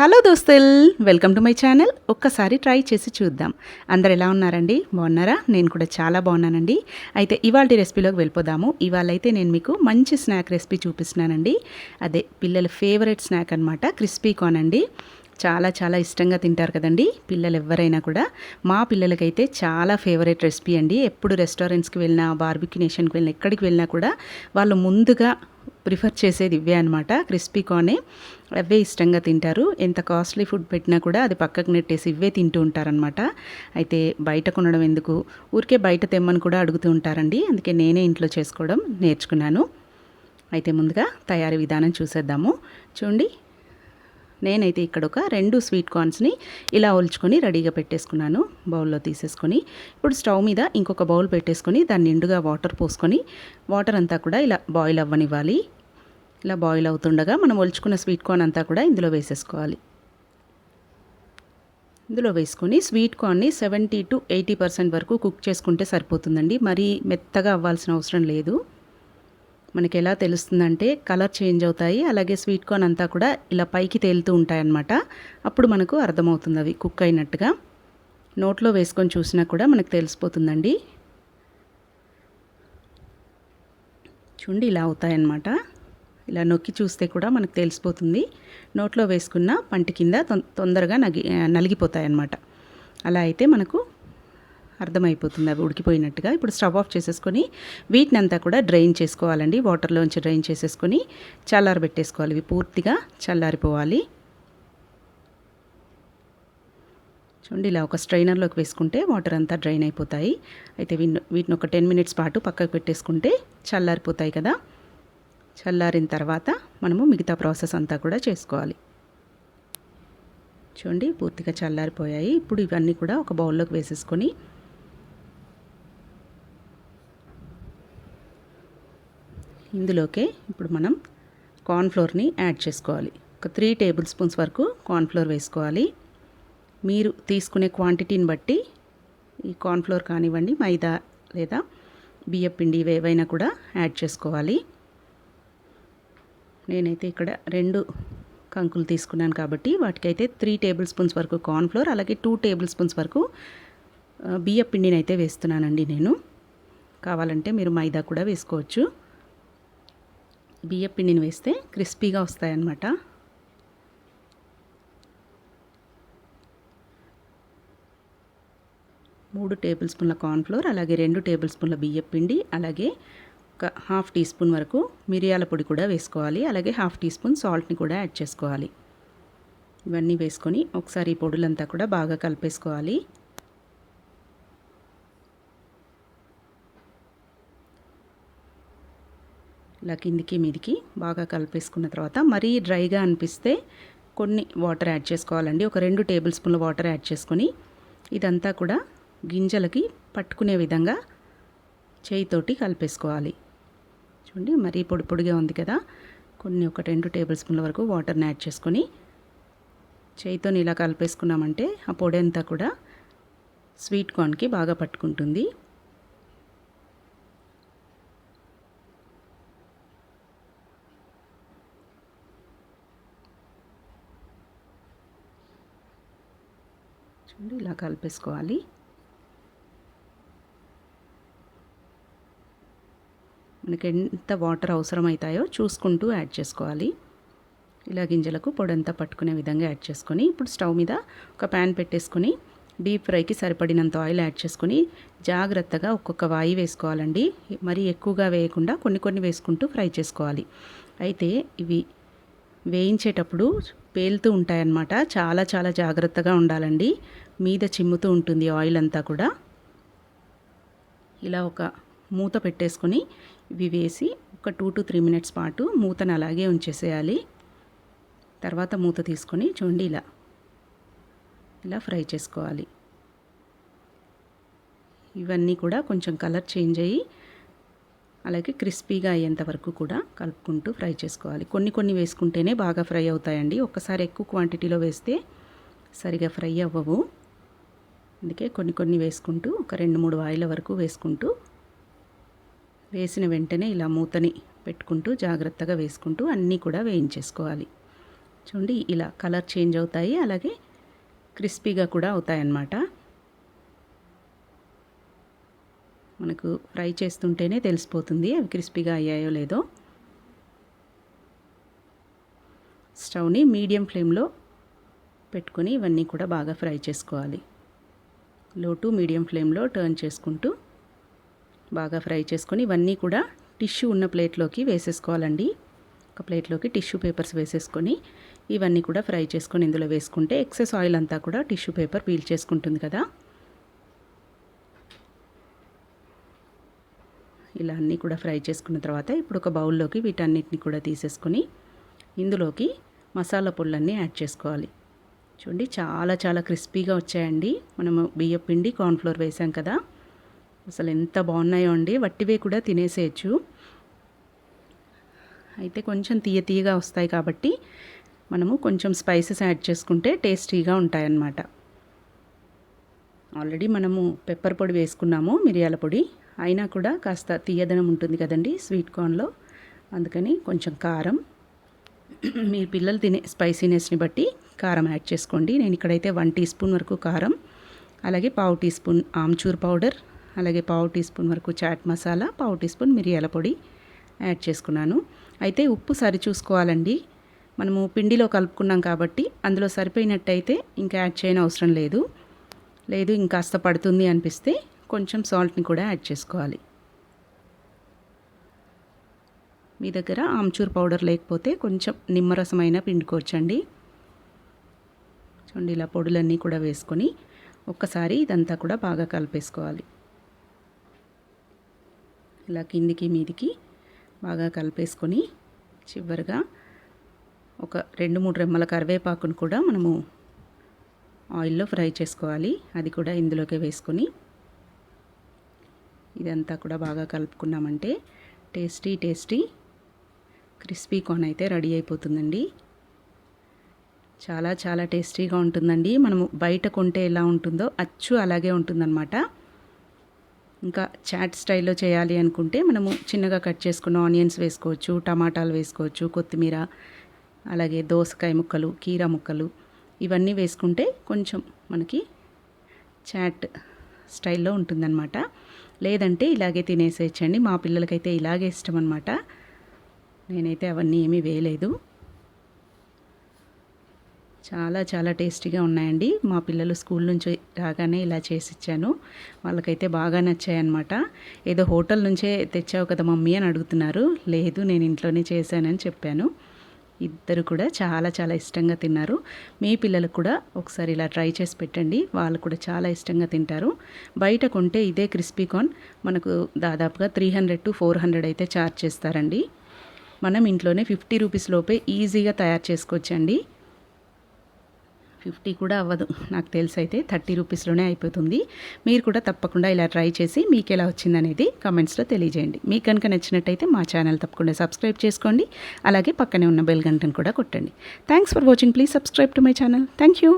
Hello దోస్తుల్ welcome to my channel. ఒక్కసారి try చేసి చూద్దాం. అందరు ఎలా ఉన్నారండి? బాగున్నారా? నేను కూడా చాలా బాగున్నానండి. అయితే ఇవాళ రెసిపీలోకి వెళ్ళిపోదాము. ఇవాళ అయితే నేను మీకు మంచి స్నాక్ రెసిపీ చూపిస్తున్నానండి. అదే పిల్లల ఫేవరెట్ స్నాక్ అనమాట క్రిస్పీ కార్న్ అండి. చాలా చాలా ఇష్టంగా తింటారు కదండి. పిల్లలు ఎవరైనా కూడా. మా పిల్లలకైతే చాలా ఫేవరెట్ రెసిపీ అండి. ఎప్పుడు రెస్టారెంట్స్కి వెళ్ళినా బార్బిక్యూ నేషన్కి వెళ్ళినా ఎక్కడికి వెళ్ళినా కూడా వాళ్ళు ముందుగా ప్రిఫర్ చేసేది ఇవే అనమాట క్రిస్పీ కార్నే. అవే ఇష్టంగా తింటారు. ఎంత కాస్ట్లీ ఫుడ్ పెట్టినా కూడా అది పక్కకు నెట్టేసి ఇవే తింటూ ఉంటారనమాట అయితే బయట కొనడం ఎందుకు? ఊరికే బయట తెమ్మని కూడా అడుగుతూ ఉంటారండి. అందుకే నేనే ఇంట్లో చేసుకోవడం నేర్చుకున్నాను. అయితే ముందుగా తయారీ విధానం చూసేద్దాము. చూడండి. నేనైతే ఇక్కడ ఒక రెండు స్వీట్ కార్న్స్ని ఇలా ఒలుచుకొని రెడీగా పెట్టేసుకున్నాను బౌల్లో తీసేసుకొని. ఇప్పుడు స్టవ్ మీద ఇంకొక బౌల్ పెట్టేసుకొని దాన్ని నిండుగా వాటర్ పోసుకొని వాటర్ అంతా కూడా ఇలా బాయిల్ అవ్వనివ్వాలి. ఇలా బాయిల్ అవుతుండగా మనం ఒలుచుకున్న స్వీట్ కార్న్ అంతా కూడా ఇందులో వేసేసుకోవాలి. ఇందులో వేసుకొని స్వీట్ కార్న్ని సెవెంటీ టు ఎయిటీ పర్సెంట్ వరకు కుక్ చేసుకుంటే సరిపోతుందండి. మరీ మెత్తగా అవ్వాల్సిన అవసరం లేదు. మనకి ఎలా తెలుస్తుందంటే కలర్ చేంజ్ అవుతాయి అలాగే స్వీట్ కార్న్ అంతా కూడా ఇలా పైకి తేలుతూ ఉంటాయన్నమాట. అప్పుడు మనకు అర్థమవుతుంది అవి కుక్ అయినట్టుగా. నోట్లో వేసుకొని చూసినా కూడా మనకు తెలిసిపోతుందండి. చూడండి ఇలా అవుతాయన్నమాట. ఇలా నొక్కి చూస్తే కూడా మనకు తెలిసిపోతుంది. నోట్లో వేసుకున్న పంటి కింద తొందరగా నగి నలిగిపోతాయన్నమాట. అలా అయితే మనకు అర్థమైపోతుంది అవి ఉడికిపోయినట్టుగా. ఇప్పుడు స్టవ్ ఆఫ్ చేసేసుకొని వీటిని అంతా కూడా డ్రైన్ చేసుకోవాలండి. వాటర్లోంచి డ్రైన్ చేసేసుకొని చల్లారబెట్టేసుకోవాలి ఇవి పూర్తిగా చల్లారిపోవాలి. చూడండి ఇలా ఒక స్ట్రైనర్లోకి వేసుకుంటే వాటర్ అంతా డ్రైన్ అయిపోతాయి. అయితే వీటిని ఒక టెన్ మినిట్స్ పాటు పక్కకు పెట్టేసుకుంటే చల్లారిపోతాయి కదా. చల్లారిన తర్వాత మనము మిగతా ప్రాసెస్ అంతా కూడా చేసుకోవాలి. చూడండి పూర్తిగా చల్లారిపోయాయి. ఇప్పుడు ఇవన్నీ కూడా ఒక బౌల్లోకి వేసేసుకొని ఇందులోకే ఇప్పుడు మనం కార్న్ఫ్లోర్ని యాడ్ చేసుకోవాలి. ఒక త్రీ టేబుల్ స్పూన్స్ వరకు కార్న్ఫ్లోర్ వేసుకోవాలి. మీరు తీసుకునే క్వాంటిటీని బట్టి ఈ కార్న్ఫ్లోర్ కానివ్వండి మైదా లేదా బియ్య పిండి ఏవైనా కూడా యాడ్ చేసుకోవాలి. నేనైతే ఇక్కడ రెండు కంకులు తీసుకున్నాను కాబట్టి వాటికైతే త్రీ టేబుల్ స్పూన్స్ వరకు కార్న్ఫ్లోర్ అలాగే టూ టేబుల్ స్పూన్స్ వరకు బియ్య పిండిని అయితే వేస్తున్నానండి నేను. కావాలంటే మీరు మైదా కూడా వేసుకోవచ్చు. బియ్య పిండిని వేస్తే క్రిస్పీగా వస్తాయన్నమాట. మూడు టేబుల్ స్పూన్ల కార్న్ఫ్లోర్ అలాగే రెండు టేబుల్ స్పూన్ల బియ్య పిండి అలాగే ఒక హాఫ్ టీ స్పూన్ వరకు మిరియాల పొడి కూడా వేసుకోవాలి. అలాగే హాఫ్ టీ స్పూన్ సాల్ట్ని కూడా యాడ్ చేసుకోవాలి. ఇవన్నీ వేసుకొని ఒకసారి ఈ పొడులంతా కూడా బాగా కలిపేసుకోవాలి. ఇలా కిందికి మీదికి బాగా కలిపేసుకున్న తర్వాత మరీ డ్రైగా అనిపిస్తే కొన్ని వాటర్ యాడ్ చేసుకోవాలండి. ఒక రెండు టేబుల్ స్పూన్ల వాటర్ యాడ్ చేసుకొని ఇదంతా కూడా గింజలకి పట్టుకునే విధంగా చేయితోటి కలిపేసుకోవాలి. చూడండి మరీ పొడి పొడిగా ఉంది కదా. కొన్ని ఒక రెండు టేబుల్ స్పూన్ల వరకు వాటర్ని యాడ్ చేసుకొని చేయితో ఇలా కలిపేసుకున్నామంటే ఆ పొడి అంతా కూడా స్వీట్ కార్న్కి బాగా పట్టుకుంటుంది. చూడండి ఇలా కలిపేసుకోవాలి. మనకి ఎంత వాటర్ అవసరమవుతాయో చూసుకుంటూ యాడ్ చేసుకోవాలి. ఇలా గింజలకు పొడంతా పట్టుకునే విధంగా యాడ్ చేసుకొని ఇప్పుడు స్టవ్ మీద ఒక ప్యాన్ పెట్టేసుకొని డీప్ ఫ్రైకి సరిపడినంత ఆయిల్ యాడ్ చేసుకొని జాగ్రత్తగా ఒక్కొక్క వాయి వేసుకోవాలండి. మరీ ఎక్కువగా వేయకుండా కొన్ని కొన్ని వేసుకుంటూ ఫ్రై చేసుకోవాలి. అయితే ఇవి వేయించేటప్పుడు పేలుతూ ఉంటాయన్నమాట. చాలా చాలా జాగ్రత్తగా ఉండాలండి. మీద చిమ్ముతూ ఉంటుంది ఆయిల్ అంతా కూడా. ఇలా ఒక మూత పెట్టేసుకొని ఇవి వేసి ఒక టూ టు త్రీ మినిట్స్ పాటు మూతను అలాగే ఉంచేసేయాలి. తర్వాత మూత తీసుకొని చూడండి ఇలా. ఇలా ఫ్రై చేసుకోవాలి. ఇవన్నీ కూడా కొంచెం కలర్ చేంజ్ అయ్యి అలాగే క్రిస్పీగా అయ్యేంత వరకు కూడా కలుపుకుంటూ ఫ్రై చేసుకోవాలి. కొన్ని కొన్ని వేసుకుంటేనే బాగా ఫ్రై అవుతాయండి. ఒక్కసారి ఎక్కువ క్వాంటిటీలో వేస్తే సరిగా ఫ్రై అవ్వవు. అందుకే కొన్ని కొన్ని వేసుకుంటూ ఒక రెండు మూడు వాయిల వరకు వేసుకుంటూ వేసిన వెంటనే ఇలా మూతని పెట్టుకుంటూ జాగ్రత్తగా వేసుకుంటూ అన్నీ కూడా వేయించేసుకోవాలి. చూడండి ఇలా కలర్ చేంజ్ అవుతాయి. అలాగే క్రిస్పీగా కూడా అవుతాయన్నమాట. మనకు ఫ్రై చేస్తుంటేనే తెలిసిపోతుంది అవి క్రిస్పీగా అయ్యాయో లేదో. స్టవ్ని మీడియం ఫ్లేమ్లో పెట్టుకొని ఇవన్నీ కూడా బాగా ఫ్రై చేసుకోవాలి. లో టు మీడియం ఫ్లేమ్లో టర్న్ చేసుకుంటూ బాగా ఫ్రై చేసుకొని ఇవన్నీ కూడా టిష్యూ ఉన్న ప్లేట్లోకి వేసేసుకోవాలండి. ఒక ప్లేట్లోకి టిష్యూ పేపర్స్ వేసేసుకొని ఇవన్నీ కూడా ఫ్రై చేసుకొని ఇందులో వేసుకుంటే ఎక్సెస్ ఆయిల్ అంతా కూడా టిష్యూ పేపర్ పీల్ చేసుకుంటుంది కదా. ఇలా అన్నీ కూడా ఫ్రై చేసుకున్న తర్వాత ఇప్పుడు ఒక బౌల్లోకి వీటన్నిటిని కూడా తీసేసుకొని ఇందులోకి మసాలా పొళ్ళన్నీ యాడ్ చేసుకోవాలి. చూడండి చాలా చాలా క్రిస్పీగా వచ్చాయండి. మనము బియ్యం పిండి కార్న్ఫ్లోర్ వేసాం కదా. అసలు ఎంత బాగున్నాయో అండి. వట్టివే కూడా తినేసేయచ్చు. అయితే కొంచెం తీయ తీయగా వస్తాయి కాబట్టి మనము కొంచెం స్పైసెస్ యాడ్ చేసుకుంటే టేస్టీగా ఉంటాయన్నమాట. ఆల్రెడీ మనము పెప్పర్ పొడి వేసుకున్నాము మిరియాల పొడి. అయినా కూడా కాస్త తీయదనం ఉంటుంది కదండి స్వీట్ కార్న్లో. అందుకని కొంచెం కారం. మీ పిల్లలు తినే స్పైసీనెస్ని బట్టి కారం యాడ్ చేసుకోండి. నేను ఇక్కడైతే వన్ టీ స్పూన్ వరకు కారం అలాగే పావు టీ స్పూన్ ఆమ్చూర్ పౌడర్ అలాగే పావు టీ స్పూన్ వరకు చాట్ మసాలా పావు టీ స్పూన్ మిరియాల పొడి యాడ్ చేసుకున్నాను. అయితే ఉప్పు సరి చూసుకోవాలండి. మనము పిండిలో కలుపుకున్నాం కాబట్టి అందులో సరిపోయినట్టయితే ఇంకా యాడ్ చేయని అవసరం లేదు. లేదు ఇంకాస్త పడుతుంది అనిపిస్తే కొంచెం సాల్ట్ని కూడా యాడ్ చేసుకోవాలి. మీ దగ్గర ఆమ్చూర్ పౌడర్ లేకపోతే కొంచెం నిమ్మరసమైన పిండుకోవచ్చండి చూడండి ఇలా పొడులన్నీ కూడా వేసుకొని ఒక్కసారి ఇదంతా కూడా బాగా కలిపేసుకోవాలి. ఇలా కిందికి మీదికి బాగా కలిపేసుకొని చివరిగా ఒక రెండు మూడు రెమ్మల కరివేపాకును కూడా మనము ఆయిల్లో ఫ్రై చేసుకోవాలి. అది కూడా ఇందులోకి వేసుకొని ఇదంతా కూడా బాగా కలుపుకున్నామంటే టేస్టీ టేస్టీ క్రిస్పీ కార్న్ అయితే రెడీ అయిపోతుందండి. చాలా చాలా టేస్టీగా ఉంటుందండి. మనము బయట కొంటే ఎలా ఉంటుందో అచ్చు అలాగే ఉంటుందన్నమాట. ఇంకా చాట్ స్టైల్లో చేయాలి అనుకుంటే మనము చిన్నగా కట్ చేసుకున్న ఆనియన్స్ వేసుకోవచ్చు టమాటాలు వేసుకోవచ్చు కొత్తిమీర అలాగే దోసకాయ ముక్కలు కీర ముక్కలు ఇవన్నీ వేసుకుంటే కొంచెం మనకి చాట్ స్టైల్లో ఉంటుందన్నమాట. లేదంటే ఇలాగే తినేసేయచ్చండి. మా పిల్లలకైతే ఇలాగే ఇష్టం అనమాట నేనైతే అవన్నీ ఏమీ వేయలేదు. చాలా చాలా టేస్టీగా ఉన్నాయండి. మా పిల్లలు స్కూల్ నుంచి రాగానే ఇలా చేసి ఇచ్చాను. వాళ్ళకైతే బాగా నచ్చాయన్నమాట. ఏదో హోటల్ నుంచే తెచ్చావు కదా మమ్మీ అని అడుగుతున్నారు. లేదు నేను ఇంట్లోనే చేశానని చెప్పాను. ఇద్దరు కూడా చాలా చాలా ఇష్టంగా తిన్నారు. మీ పిల్లలకు కూడా ఒకసారి ఇలా ట్రై చేసి పెట్టండి. వాళ్ళు కూడా చాలా ఇష్టంగా తింటారు. బయట కొంటే ఇదే క్రిస్పీ కార్న్. మనకు దాదాపుగా three hundred to four hundred అయితే ఛార్జ్ చేస్తారండి. మనం ఇంట్లోనే ఫిఫ్టీ రూపీస్ లోపే ఈజీగా తయారు చేసుకోవచ్చండి. ఫిఫ్టీ కూడా అవ్వదు. నాకు తెలిసి అయితే థర్టీ రూపీస్లోనే అయిపోతుంది. మీరు కూడా తప్పకుండా ఇలా ట్రై చేసి మీకు ఎలా వచ్చిందనేది కమెంట్స్లో తెలియజేయండి. మీకు కనుక నచ్చినట్టయితే మా ఛానల్ తప్పకుండా సబ్స్క్రైబ్ చేసుకోండి. అలాగే పక్కనే ఉన్న బెల్ గంటను కూడా కొట్టండి. Thanks for watching. Please subscribe to my channel. Thank you.